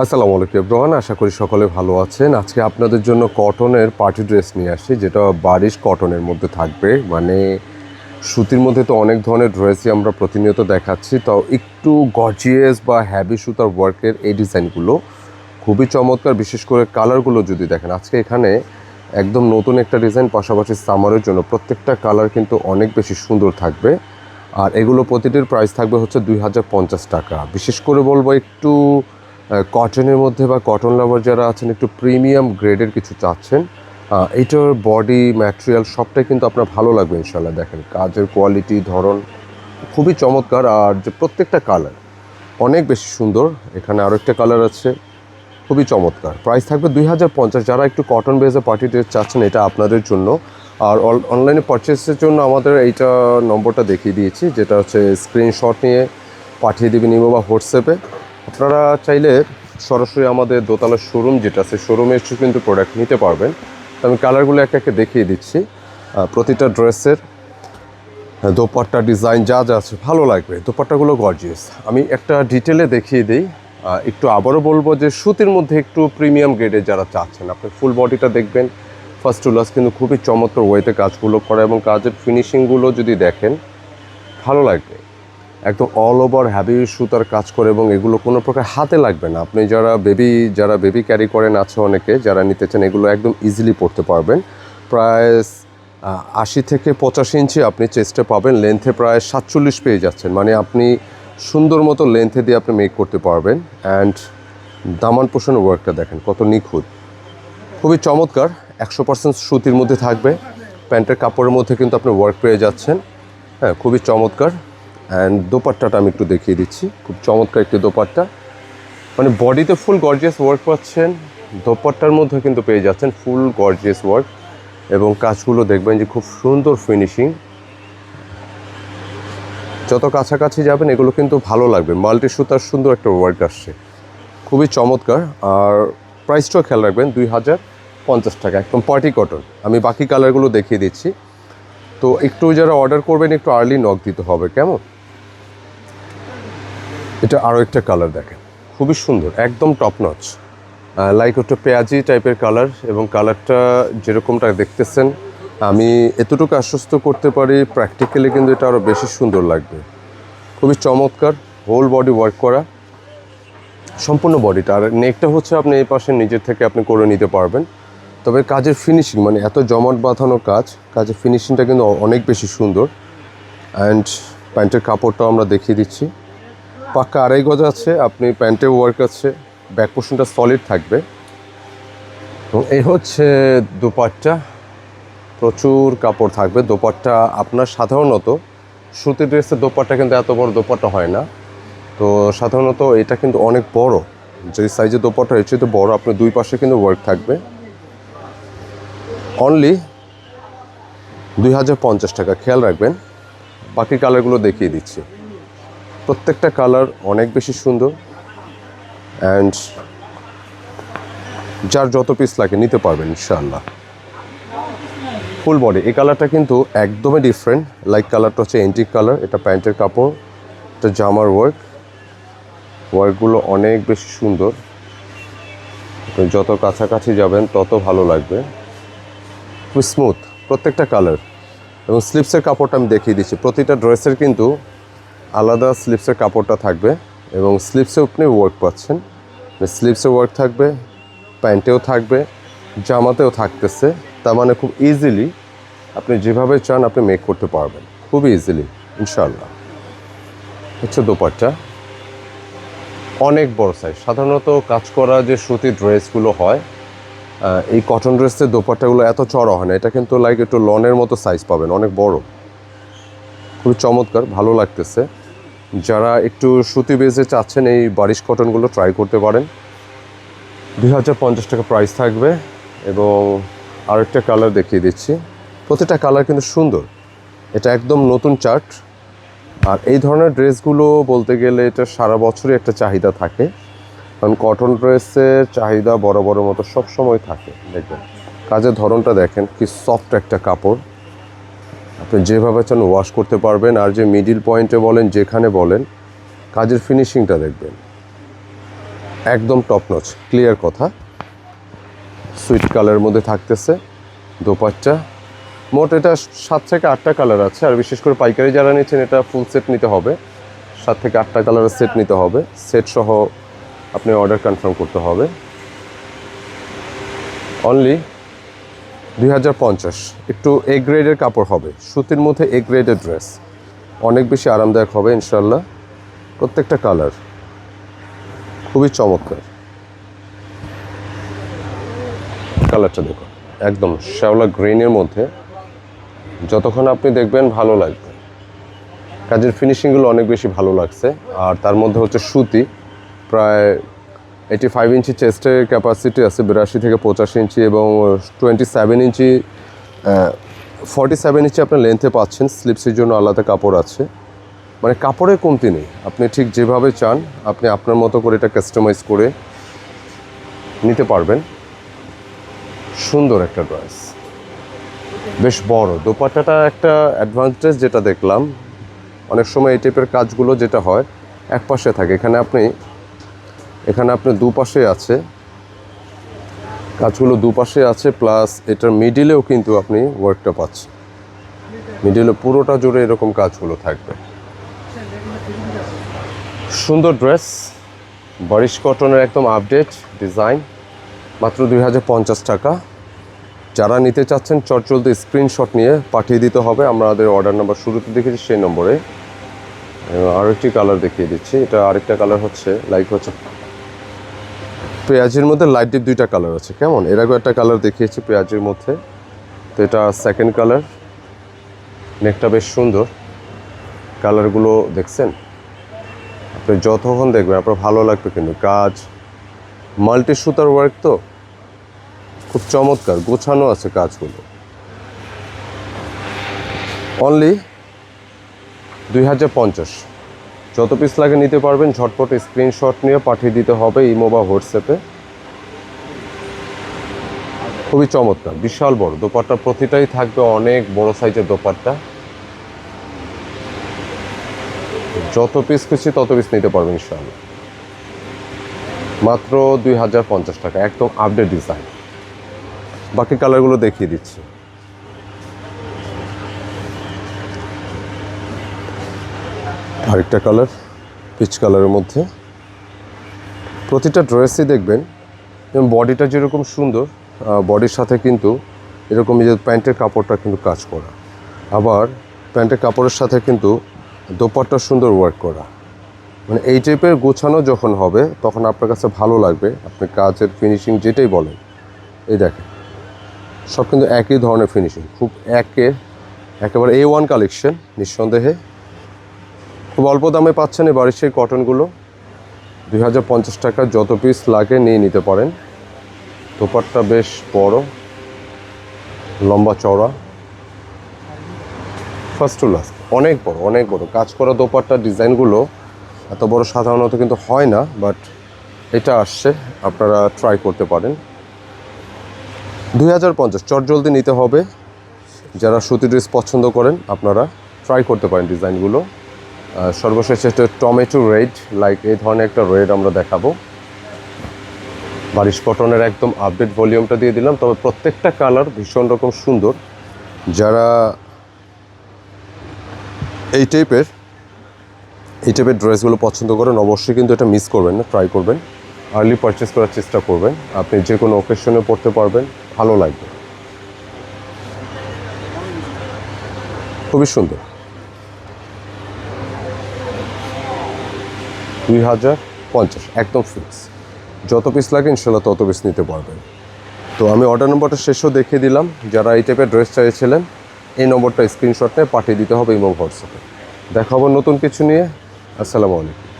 আসসালামু আলাইকুম এব্রহান আশা করি সকলে ভালো আছেন। আজকে আপনাদের জন্য কটনের পার্টি ড্রেস নিয়ে আসছি, যেটা বারিশ কটনের মধ্যে থাকবে। মানে সুতির মধ্যে তো অনেক ধরনের ড্রেসই আমরা প্রতিনিয়ত দেখাচ্ছি, তো একটু গর্জিয়াস বা হ্যাভি সুতার ওয়ার্কের এই ডিজাইনগুলো খুবই চমৎকার। বিশেষ করে কালারগুলো যদি দেখেন, আজকে এখানে একদম নতুন একটা ডিজাইন, পাশাপাশি সামারের জন্য প্রত্যেকটা কালার কিন্তু অনেক বেশি সুন্দর থাকবে। আর এগুলো প্রতিটির প্রাইস থাকবে হচ্ছে দুই হাজার পঞ্চাশ টাকা। বিশেষ করে বলব একটু কটনের মধ্যে বা কটন লাভার যারা আছেন একটু প্রিমিয়াম গ্রেডের কিছু চাচ্ছেন আহ, এইটার বডি ম্যাটেরিয়াল সবটাই কিন্তু আপনার ভালো লাগবে ইনশাল্লাহ দেখেন কাজের কোয়ালিটি ধরন খুবই চমৎকার। আর যে প্রত্যেকটা কালার অনেক বেশি সুন্দর। এখানে আরও একটা কালার আছে খুবই চমৎকার। প্রাইস থাকবে দুই হাজার পঞ্চাশ। যারা একটু কটন বেজে পার্টি ড্রেস চাচ্ছেন এটা আপনাদের জন্য। আর অনলাইনে পারচেসের জন্য আমাদের এইটা নম্বরটা দেখিয়ে দিয়েছি যেটা হচ্ছে স্ক্রিনশট নিয়ে পাঠিয়ে দেবেন ইমো বা হোয়াটসঅ্যাপে। আপনারা চাইলে সরাসরি আমাদের দোতলার শোরুম যেটা আছে শোরুমে এসে কিন্তু প্রোডাক্ট নিতে পারবেন। তো আমি কালারগুলো একে একে দেখিয়ে দিচ্ছি। প্রতিটা ড্রেসের দোপাট্টা ডিজাইন যা যা আছে, ভালো লাগবে। দোপাট্টাগুলো গর্জিয়াস আমি একটা ডিটেলে দেখিয়ে দিই। একটু আবারও বলব যে সুতির মধ্যে একটু প্রিমিয়াম গ্রেডের যারা চাচ্ছেন, আপনি ফুল বডিটা দেখবেন। ফার্স্ট টু লাস্ট কিন্তু খুবই চমৎকার ওয়েতে কাজগুলো করা এবং কাজের ফিনিশিংগুলো যদি দেখেন, ভালো লাগবে। একদম অল ওভার হ্যাভি সুতার কাজ করে এবং এগুলো কোনো প্রকার হাতে লাগবে না। আপনি যারা বেবি যারা বেবি ক্যারি করেন আছে অনেকে, যারা নিতে চান এগুলো একদম ইজিলি পড়তে পারবেন। প্রায় আশি থেকে পঁচাশি ইঞ্চি আপনি চেস্টে পাবেন লেন্থে প্রায় সাতচল্লিশ পেয়ে যাচ্ছেন। মানে আপনি সুন্দর মতো লেন্থে দিয়ে আপনি মেক করতে পারবেন। অ্যান্ড দামান পোষণের ওয়ার্কটা দেখেন, কত নিখুঁত। খুবই চমৎকার, একশো পার্সেন্ট সুতির মধ্যে থাকবে। প্যান্টের কাপড়ের মধ্যে কিন্তু আপনি ওয়ার্ক পেয়ে যাচ্ছেন। হ্যাঁ খুবই চমৎকার। অ্যান্ড দোপাট্টাটা আমি একটু দেখিয়ে দিচ্ছি। খুব চমৎকার একটি দোপাট্টা। মানে বডিতে ফুল গর্জিয়াস ওয়ার্ক পাচ্ছেন। দোপাট্টার মধ্যে কিন্তু পেয়ে যাচ্ছেন ফুল গর্জিয়াস ওয়ার্ক এবং কাজগুলো দেখবেন যে খুব সুন্দর ফিনিশিং যত কাছাকাছি যাবেন, এগুলো কিন্তু ভালো লাগবে। মাল্টি সুতার সুন্দর একটা ওয়ার্ক আসছে। খুবই চমৎকার। আর প্রাইসটাও খেয়াল রাখবেন, দুই হাজার পঞ্চাশ টাকা। একদম পার্টি কটন আমি বাকি কালারগুলো দেখিয়ে দিচ্ছি। তো একটু যারা অর্ডার করবেন, একটু আর্লি নক দিতে হবে। কেমন? এটা আরও একটা কালার দেখেন। খুবই সুন্দর, একদম টপ নচ লাইক ওটা পেঁয়াজি টাইপের কালার এবং কালারটা যেরকমটা দেখতেছেন, আমি এতটুকু আশ্বস্ত করতে পারি প্র্যাকটিক্যালি কিন্তু এটা আরও বেশি সুন্দর লাগবে। খুবই চমৎকার হোল বডি ওয়ার্ক করা। সম্পূর্ণ বডিটা আর নেকটা হচ্ছে আপনি এই পাশে নিজের থেকে আপনি করে নিতে পারবেন। তবে কাজের ফিনিশিং মানে এত জমাট বাঁধানো কাজ, কাজের ফিনিশিংটা কিন্তু অনেক বেশি সুন্দর। অ্যান্ড প্যান্টের কাপড়টাও আমরা দেখিয়ে দিচ্ছি। পাক্কা আড়াই গজ আছে, আপনি প্যান্টে ওয়ার্ক আছে ব্যাক পোর্শনটা সলিড থাকবে। এবং এই হচ্ছে দুপাট্টা, প্রচুর কাপড় থাকবে। দোপাট্টা আপনার সাধারণত, সুতির ড্রেসের দোপাট্টা কিন্তু এত বড় দোপাট্টা হয় না। তো সাধারণত এটা কিন্তু অনেক বড়। যে সাইজের দোপাট্টা, এর চেয়ে বড় আপনার দুই পাশে কিন্তু ওয়ার্ক থাকবে। অনলি দুই হাজার পঞ্চাশ টাকা। খেয়াল রাখবেন। বাকি কালারগুলো দেখিয়ে দিচ্ছি। প্রত্যেকটা কালার অনেক বেশি সুন্দর অ্যান্ড যার যত পিস লাগে নিতে পারবেন ইনশাআল্লাহ। ফুল বডি এই কালারটা কিন্তু একদমই ডিফারেন্ট লাইক কালারটা হচ্ছে এন্টিক কালার এটা প্যান্টের কাপড়, এটা জামার ওয়ার্ক ওয়ার্কগুলো অনেক বেশি সুন্দর। যত কাছাকাছি যাবেন, তত ভালো লাগবে। খুব স্মুথ প্রত্যেকটা কালার। এবং স্লিপসের কাপড়টা আমি দেখিয়ে দিচ্ছি, প্রতিটা ড্রেসের কিন্তু আলাদা স্লিপসের কাপড়টা থাকবে এবং স্লিপসে আপনি ওয়ার্ক পাচ্ছেন। স্লিপসে ওয়ার্ক থাকবে, প্যান্টেও থাকবে, জামাতেও থাকতেছে। তার মানে খুব ইজিলি আপনি যেভাবে চান আপনি মেক করতে পারবেন। খুব ইজিলি ইনশাল্লাহ হচ্ছে দোপাট্টা। অনেক বড় সাইজ সাধারণত কাজ করা যে সুতির ড্রেসগুলো হয় এই কটন ড্রেসের দোপাট্টাগুলো এত চড়া হয় না। এটা কিন্তু লাইক একটু লনের মতো সাইজ পাবেন, অনেক বড়। খুবই চমৎকার, ভালো লাগতেছে। যারা একটু সুতি বেজে চাচ্ছেন এই বারিশ কটনগুলো ট্রাই করতে পারেন। দুই হাজার পঞ্চাশ টাকা প্রাইস থাকবে এবং আরেকটা কালার দেখিয়ে দিচ্ছি। প্রতিটা কালার কিন্তু সুন্দর। এটা একদম নতুন চার্ট আর এই ধরনের ড্রেসগুলো বলতে গেলে এটা সারা বছরই একটা চাহিদা থাকে। কারণ কটন ড্রেসের চাহিদা বড় বড় মতো সব সময় থাকে। দেখবেন, কাজের ধরনটা দেখেন, কি সফট একটা কাপড়। আপনি যেভাবে চান ওয়াশ করতে পারবেন, আর যে মিডিল পয়েন্টে বলেন, যেখানে বলেন, কাজের ফিনিশিংটা দেখবেন। একদম টপ নচ ক্লিয়ার কথা। সুইট কালারের মধ্যে থাকতেছে দোপাচ্চা মোট এটা সাত থেকে আটটা কালার আছে, আর বিশেষ করে পাইকারি যারা নিচ্ছেন, এটা ফুল সেট নিতে হবে। সাত থেকে আটটা কালারের সেট নিতে হবে। সেট সহ আপনি অর্ডার কনফার্ম করতে হবে। অনলি দুই হাজার পঞ্চাশ। একটু এ গ্রেডের কাপড় হবে। সুতির মধ্যে এ গ্রেডের ড্রেস অনেক বেশি আরামদায়ক হবে ইনশাল্লাহ প্রত্যেকটা কালার খুবই চমৎকার। কালারটা দেখুন। একদম শ্যাওলা গ্রিনের মধ্যে। যতক্ষণ আপনি দেখবেন ভালো লাগবে। কাজের ফিনিশিংগুলো অনেক বেশি ভালো লাগছে। আর তার মধ্যে হচ্ছে সুতি। প্রায় এইটি ফাইভ ইঞ্চি চেস্টের ক্যাপাসিটি আছে বিরাশি থেকে পঁচাশি ইঞ্চি এবং twenty seven inch forty seven inch আপনার লেন্থে পাচ্ছেন স্লিপসের জন্য আলাদা কাপড় আছে। মানে কাপড়ের কমতি নেই। আপনি ঠিক যেভাবে চান, আপনি আপনার মতো করে এটা কাস্টমাইজ করে নিতে পারবেন। সুন্দর একটা ড্রেস বেশ বড়। দোপাট্টাটা একটা অ্যাডভান্টেজ যেটা দেখলাম। অনেক সময় এই টাইপের কাজগুলো যেটা হয় এক পাশে থাকে। এখানে আপনি এখানে আপনি দুপাশে আছে। কাজগুলো দুপাশে আছে প্লাস এটার মিডিলেও কিন্তু আপনি ওয়ার্কটা পাচ্ছেন। মিডিলে পুরোটা জুড়ে এরকম কাজগুলো থাকবে। সুন্দর ড্রেস বারিশ কটনের একদম আপডেট ডিজাইন মাত্র দুই হাজার পঞ্চাশ টাকা। যারা নিতে চাচ্ছেন চটচলতে স্ক্রিনশট নিয়ে পাঠিয়ে দিতে হবে। আমাদের অর্ডার নাম্বার শুরুতে দেখেছি সেই নম্বরে। আরও একটি কালার দেখিয়ে দিচ্ছি। এটা আরেকটা কালার হচ্ছে লাইক হচ্ছে পেঁয়াজের মধ্যে লাইট ডিপ দুইটা কালার আছে, কেমন? এর আগে একটা কালার দেখিয়েছি পেঁয়াজের মধ্যে, তো এটা সেকেন্ড কালার নেকটা বেশ সুন্দর। কালারগুলো দেখছেন? আপনি যতক্ষণ দেখবেন, আপনার ভালো লাগবে কিন্তু। কাজ মাল্টি সুতার ওয়ার্ক তো। খুব চমৎকার, গোছানো আছে কাজগুলো। অনলি দুই হাজার পঞ্চাশ। যত পিস লাগে নিতে পারবেন, ঝটপট স্ক্রিনশট নিয়ে পাঠিয়ে দিতে হবে ইমো বা হোয়াটসঅ্যাপে খুবই চমৎকার, বিশাল বড়। দোপাট্টা প্রতিটাই থাকবে অনেক বড় সাইজের দোপাট্টা। যত পিস খুশি তত পিস নিতে পারবেন ইনশাআল্লাহ। মাত্র দুই হাজার পঞ্চাশ টাকা, একদম আপডেট ডিজাইন বাকি কালারগুলো দেখিয়ে দিচ্ছি। আরেকটা কালার পিচ কালারের মধ্যে। প্রতিটা ড্রেসই দেখবেন এবং বডিটা যেরকম সুন্দর বডির সাথে কিন্তু এরকম যে প্যান্টের কাপড়টা কিন্তু কাজ করা। আবার প্যান্টের কাপড়ের সাথে কিন্তু দোপাট্টা সুন্দর ওয়ার্ক করা। মানে এই টাইপের গোছানো যখন হবে, তখন আপনার কাছে ভালো লাগবে, আপনি কাজের ফিনিশিং যেটাই বলেন। এই দেখেন, সব কিন্তু একই ধরনের ফিনিশিং খুব একে একেবারে এ ওয়ান কালেকশন নিঃসন্দেহে। খুব অল্প দামে পাচ্ছেন এই বাড়ির সেই কটনগুলো। দুই হাজার পঞ্চাশ টাকা যত পিস লাগে নিয়ে নিতে পারেন। দোপাট্টা বেশ বড়, লম্বা চওড়া। ফার্স্ট টু লাস্ট অনেক বড় অনেক বড়। কাজ করা দোপাট্টার ডিজাইনগুলো এত বড় সাধারণত কিন্তু হয় না বাট এটা আসছে, আপনারা ট্রাই করতে পারেন। দুই হাজার পঞ্চাশ, চট জলদি নিতে হবে। যারা সুতি ড্রেস পছন্দ করেন, আপনারা ট্রাই করতে পারেন ডিজাইনগুলো। সর্বশেষ একটা টমেটো রেড লাইক এই ধরনের একটা রেড আমরা দেখাবো। বারিশ কটনের একদম আপডেট ভলিউমটা দিয়ে দিলাম, তবে প্রত্যেকটা কালার ভীষণ রকম সুন্দর। যারা এই টাইপের এই টাইপের ড্রেসগুলো পছন্দ করেন, অবশ্যই কিন্তু এটা মিস করবেন না ট্রাই করবেন। আর্লি পারচেস করার চেষ্টা করবেন। আপনি যে কোনো ওকেশনে পড়তে পারবেন, ভালো লাগবে। খুবই সুন্দর। দুই হাজার পঞ্চাশ, একদম ফিক্স যত পিস লাগে, ইনশাল্লাহ তত পিস নিতে পারবেন। তো আমি অর্ডার নম্বরটা শেষও দেখিয়ে দিলাম। যারা এই টাইপের ড্রেস চাইছিলেন, এই নম্বরটা স্ক্রিনশট নিয়ে পাঠিয়ে দিতে হবে ইমো হোয়াটসঅ্যাপে দেখা হবে নতুন কিছু নিয়ে। আসসালামু আলাইকুম।